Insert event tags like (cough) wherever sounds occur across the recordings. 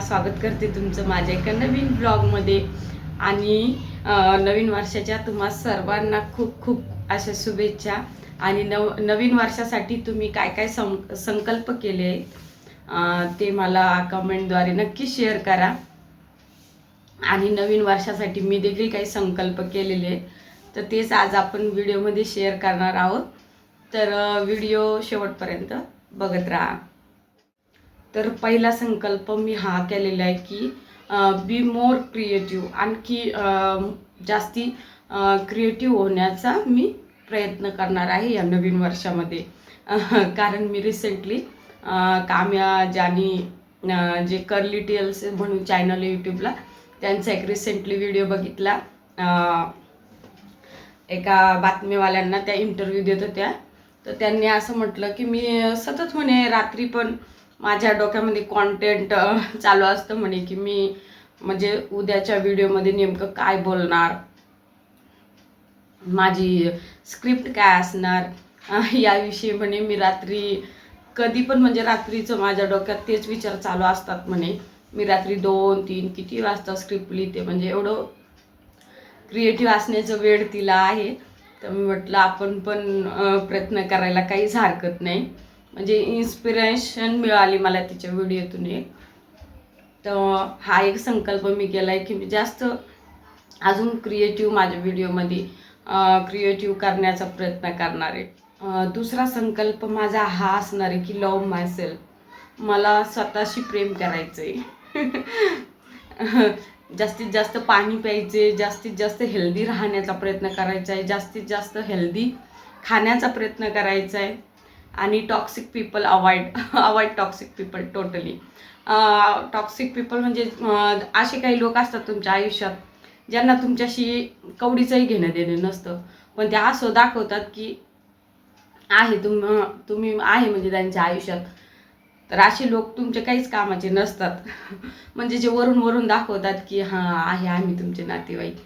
स्वागत करते तुमचं माझ्या एका नवीन ब्लॉगमध्ये आणि नवीन वर्षाच्या तुम्हा सर्वांना खूप खूप अशा शुभेच्छा. आणि नव नवीन वर्षासाठी तुम्ही काय काय सं संकल्प केले ते मला कमेंटद्वारे नक्की शेअर करा. आणि नवीन वर्षासाठी मी देखील काही संकल्प केलेले तर तेच आज आपण व्हिडिओमध्ये शेअर करणार आहोत. तर व्हिडिओ शेवटपर्यंत बघत राहा. तर पहिला संकल्प मी हा केलेला आहे की बी मोर क्रिएटिव्ह आणखी जास्ती क्रिएटिव्ह होण्याचा मी प्रयत्न करणार आहे या नवीन वर्षामध्ये. कारण मी रिसेंटली काम्या ज्यानी जे कर्ली टेल्स म्हणून चॅनल आहे यूट्यूबला त्यांचा एक रिसेंटली व्हिडिओ बघितला. एका बातमीवाल्यांना त्या इंटरव्ह्यू देत होत्या. तर त्यांनी असं म्हटलं की मी सतत म्हणे रात्री पण माझ्या डोक्यामध्ये कॉन्टेंट चालू असतं म्हणे की मी म्हणजे उद्याच्या व्हिडिओमध्ये नेमकं काय बोलणार? माझी स्क्रिप्ट काय असणार? याविषयी म्हणे मी रात्री कधी पण म्हणजे रात्रीचं माझ्या डोक्यात तेच विचार चालू असतात म्हणे. मी रात्री दोन तीन किती वाजता स्क्रिप्ट लिहिते? म्हणजे एवढं क्रिएटिव्ह असण्याचं वेळ तिला आहे. तर मी म्हटलं आपण पण प्रयत्न करायला काहीच हरकत नाही. म्हणजे इन्स्पिरेशन मिळाली मला तिच्या व्हिडिओतून एक. तर हा एक संकल्प मी केला आहे की मी जास्त अजून क्रिएटिव्ह माझ्या व्हिडिओमध्ये क्रिएटिव्ह करण्याचा प्रयत्न करणार आहे. दुसरा संकल्प माझा हा असणार आहे की लव माय सेल्फ मला स्वतःशी प्रेम करायचं आहे (laughs) जास्तीत जास्त पाणी प्यायचे जास्तीत जास्त हेल्दी राहण्याचा प्रयत्न करायचा आहे जास्तीत जास्त हेल्दी खाण्याचा प्रयत्न करायचा आहे. आणि toxic people avoid avoid toxic people totally toxic people म्हणजे असे काही लोक असतात तुमच्या आयुष्यात ज्यांना तुमच्याशी कवडीचंही घेणं देणं नसतं. पण ते असं दाखवतात की आहे तुम तुम्ही आहे म्हणजे त्यांच्या आयुष्यात. तर असे लोक तुमचे काहीच कामाचे नसतात. (laughs) म्हणजे जे वरून वरून दाखवतात की हां आहे आम्ही तुमचे नातेवाईक.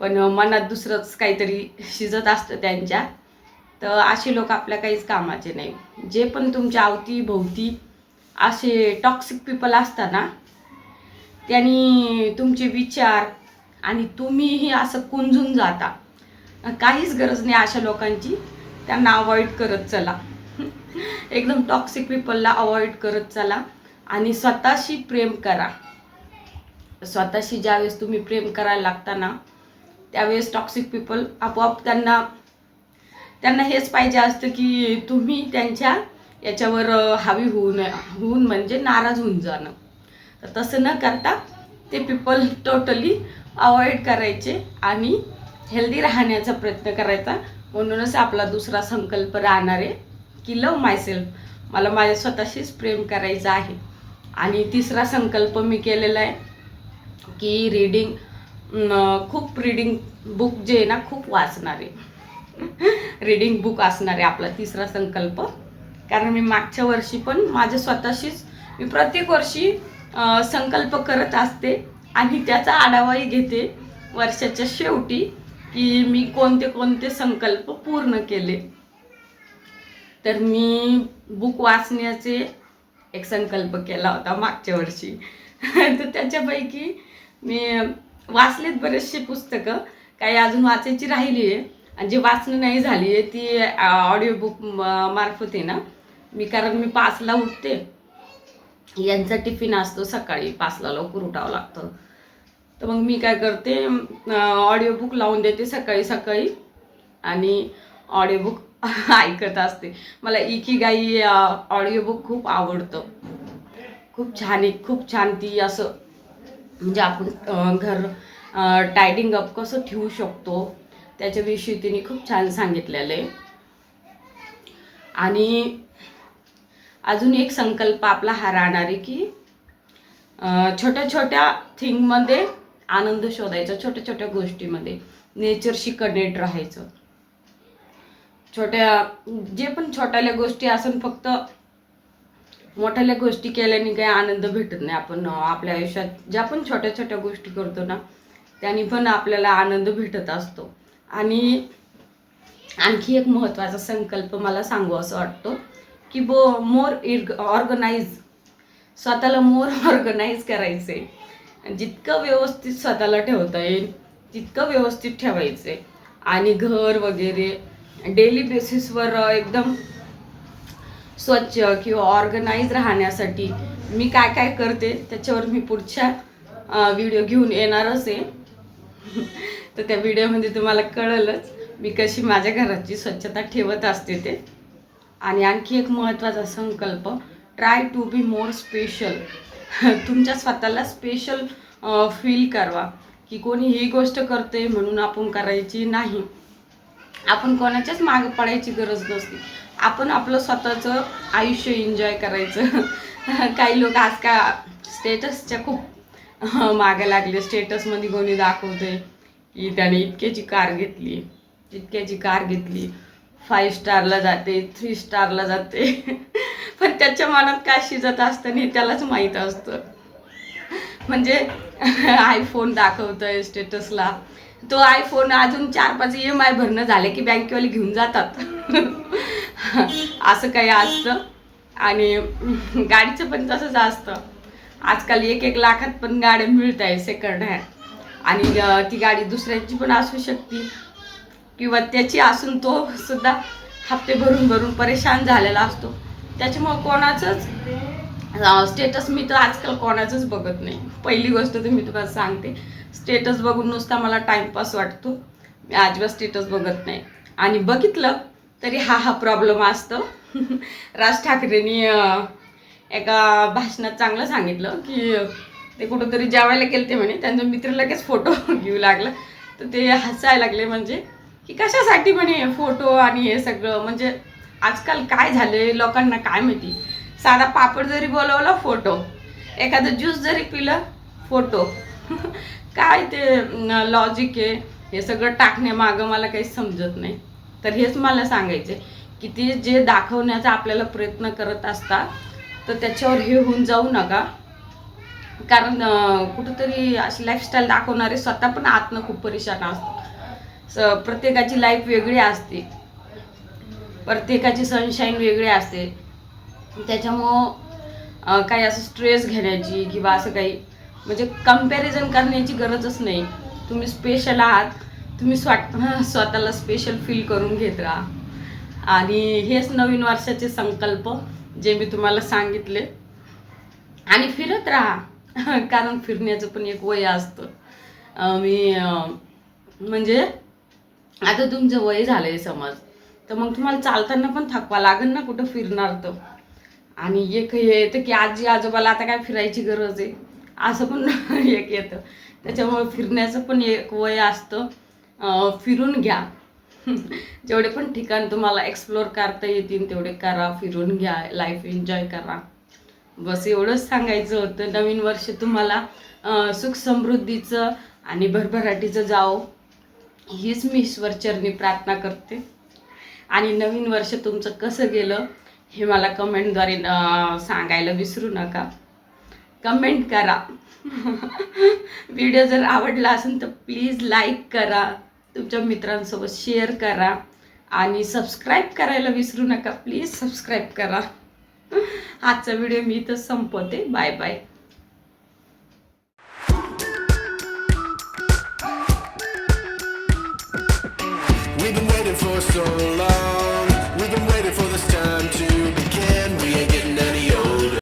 पण मनात दुसरंच काहीतरी शिजत असतं त्यांच्या. तर असे लोक आपल्या काहीच कामाचे नाही. जे पण तुमच्या अवतीभोवती असे टॉक्सिक पीपल असताना त्यांनी तुमचे विचार आणि तुम्हीही असं कुंजून जाता. काहीच गरज नाही अशा लोकांची. त्यांना अवॉइड करत चला. (laughs) एकदम टॉक्सिक पीपलला अवॉइड करत चला आणि स्वतःशी प्रेम करा. स्वतःशी ज्यावेळेस तुम्ही प्रेम करायला लागता ना त्यावेळेस टॉक्सिक पीपल आपोआप त्यांना त्यांना हेच पाहिजे असतं की तुम्ही त्यांच्या याच्यावर अ, हावी होऊन होऊन म्हणजे नाराज होऊन जाणं. तर तसं न करता ते पीपल टोटली अवॉइड करायचे आणि हेल्दी राहण्याचा प्रयत्न करायचा. म्हणूनच आपला दुसरा संकल्प राहणार आहे की लव मायसेल्फ मला माझ्या स्वतःशीच प्रेम करायचं आहे. आणि तिसरा संकल्प मी केलेला आहे की रीडिंग खूप रीडिंग बुक जे आहे ना खूप वाचणार आहे. रीडिंग बुक असणार आहे आपला तिसरा संकल्प. कारण मी मागच्या वर्षी पण माझ्या स्वतःशीच मी प्रत्येक वर्षी संकल्प करत असते आणि त्याचा आढावाही घेते वर्षाच्या शेवटी की मी कोणते कोणते संकल्प पूर्ण केले. तर मी बुक वाचण्याचे एक संकल्प केला होता मागच्या वर्षी. (laughs) तर त्याच्यापैकी मी वाचलेत बरेचसे पुस्तकं. काही अजून वाचायची राहिली आहे आणि जे वाचणं नाही झाली आहे ती ऑडिओ बुक मार्फत आहे ना मी कारण मी पाचला उठते. यांचा टिफिन असतो सकाळी पाचला लवकर उठावं लागतं. तर मग मी काय करते ऑडिओ बुक लावून देते सकाळी सकाळी आणि ऑडिओ बुक (laughs) ऐकत असते. मला इकी गाई ऑडिओ बुक खूप आवडतं. खूप छान आहे खूप छान ती असं म्हणजे आपण घर टायडिंग अप कसं ठेवू शकतो. त्याच्याविषयी तिने खूप छान सांगितलेलं आहे. आणि अजून एक संकल्प आपला हा राहणार आहे की छोट्या छोट्या थिंगमध्ये आनंद शोधायचा छोट्या छोट्या गोष्टीमध्ये. नेचरशी कनेक्ट राहायचं. छोट्या जे पण छोट्याल्या गोष्टी असून फक्त मोठ्याल्या गोष्टी केल्याने काही आनंद भेटत नाही. आपण आपल्या आयुष्यात ज्या पण छोट्या छोट्या गोष्टी करतो ना त्यांनी पण आपल्याला आनंद भेटत असतो. आणि आणखी एक महत्त्वाचा संकल्प मला सांगू असं वाटतो की बो मोर इर्ग ऑर्गनाईज स्वतःला मोर ऑर्गनाईज करायचं. आहे जितकं व्यवस्थित स्वतःला ठेवता येईल तितकं व्यवस्थित ठेवायचं. आहे आणि घर वगैरे डेली बेसिसवर एकदम स्वच्छ किंवा ऑर्गनाईज राहण्यासाठी मी काय काय करते त्याच्यावर मी पुढच्या व्हिडिओ घेऊन येणारच आहे. (laughs) तर त्या व्हिडिओमध्ये तुम्हाला कळलंच मी कशी माझ्या घराची स्वच्छता ठेवत असते ते. आणि आणखी एक महत्त्वाचा संकल्प try to be more special तुमच्या स्वतःला स्पेशल फील करवा की कोणी ही गोष्ट करते म्हणून आपण करायची नाही. आपण कोणाच्याच मागं पडायची गरज नसते. आपण आपलं स्वतःचं आयुष्य एन्जॉय करायचं. (laughs) काही लोक आजकाल स्टेटसच्या खूप मागे लागले. स्टेटसमध्ये कोणी दाखवते की त्याने इतक्याची कार घेतली इतक्याची कार घेतली. फाईव्ह स्टारला जाते थ्री स्टारला जाते. (laughs) पण त्याच्या मनात काय शिजत असतं नाही त्यालाच माहीत असतं. म्हणजे (laughs) आयफोन दाखवतोय स्टेटसला. तो आयफोन अजून चार पाच ई एम आय भरणं झाले की बँकेवाले घेऊन जातात. (laughs) असं काही असतं. आणि गाडीचं पण तसंच असतं. आजकाल एक एक लाखात पण गाड्या मिळत आहे सेकंड हँड आणि ती गाडी दुसऱ्यांची पण असू शकते. किंवा त्याची असून तो सुद्धा हप्ते भरून भरून परेशान झालेला असतो. त्याच्यामुळं कोणाचंच स्टेटस मी तर आजकाल कोणाचंच बघत नाही. पहिली गोष्ट तर मी तुम्हाला सांगते. स्टेटस बघून नुसता मला टाईमपास वाटतो. मी अजिबात स्टेटस बघत नाही. आणि बघितलं तरी हा हा प्रॉब्लेम असतो. (laughs) राज ठाकरेंनी एका भाषणात चांगलं सांगितलं की ते कुठंतरी जेवायला गेले ते म्हणे. त्यांचा मित्र लगेच फोटो (laughs) घेऊ लागला. तर ते हसायला लागले म्हणजे की कशासाठी म्हणे फोटो आणि हे सगळं? म्हणजे आजकाल काय झाले लोकांना काय माहिती? साधा पापड जरी बोलवला फोटो एखादं ज्यूस जरी पिलं फोटो (laughs) काय ते लॉजिक आहे? हे सगळं टाकण्यामागं मला काही समजत नाही. तर हेच मला सांगायचे की ते जे दाखवण्याचा आपल्याला प्रयत्न करत असतात तर त्याच्यावर हे होऊन जाऊ नका. कारण कुठंतरी अशी लाईफस्टाईल दाखवणारे स्वतः पण आतनं खूप परेशान असतात. स- प्रत्येकाची लाईफ वेगळी असते. प्रत्येकाची सनशाईन वेगळी असते. त्याच्यामुळं काही असं स्ट्रेस घेण्याची किंवा असं काही म्हणजे कंपॅरिझन करण्याची गरजच नाही. तुम्ही स्पेशल आहात. तुम्ही स्वत स्वतःला स्पेशल फील करून घेत राहा. आणि हेच नवीन वर्षाचे संकल्प जे मी तुम्हाला सांगितले. आणि फिरत राहा. (laughs) कारण फिरण्याचं पण एक वय असतं. मी म्हणजे आता तुमचं वय झालंय समज तर मग तुम्हाला चालताना पण थकवा लागेल ना कुठं फिरणार तर. आणि एक हे येतं की आजी आजोबाला आता काय फिरायची गरज आहे? असं पण (laughs) एक येतं. त्याच्यामुळे फिरण्याचं पण एक वय असतं. फिरून घ्या. (laughs) जेवढे पण ठिकाण तुम्हाला एक्सप्लोर करता येतील तेवढे करा फिरून घ्या लाईफ एन्जॉय करा. बस एवढंच सांगायचं होतं. नवीन वर्ष तुम्हाला सुख समृद्धीचं आणि भरभराटीचं जावो. हीच मी ईश्वरचरणी प्रार्थना करते. आणि नवीन वर्ष तुमचं कसं गेलं हे मला कमेंटद्वारे सांगायला विसरू नका. कमेंट करा. (laughs) व्हिडिओ जर आवडला असेल तर प्लीज लाईक करा. तुमच्या मित्रांसोबत शेअर करा. आणि सबस्क्राईब करायला विसरू नका. प्लीज सबस्क्राईब करा. आजचा व्हिडिओ मी इथं संपवते bye bye We've been waiting for so long. We've been waiting for this time.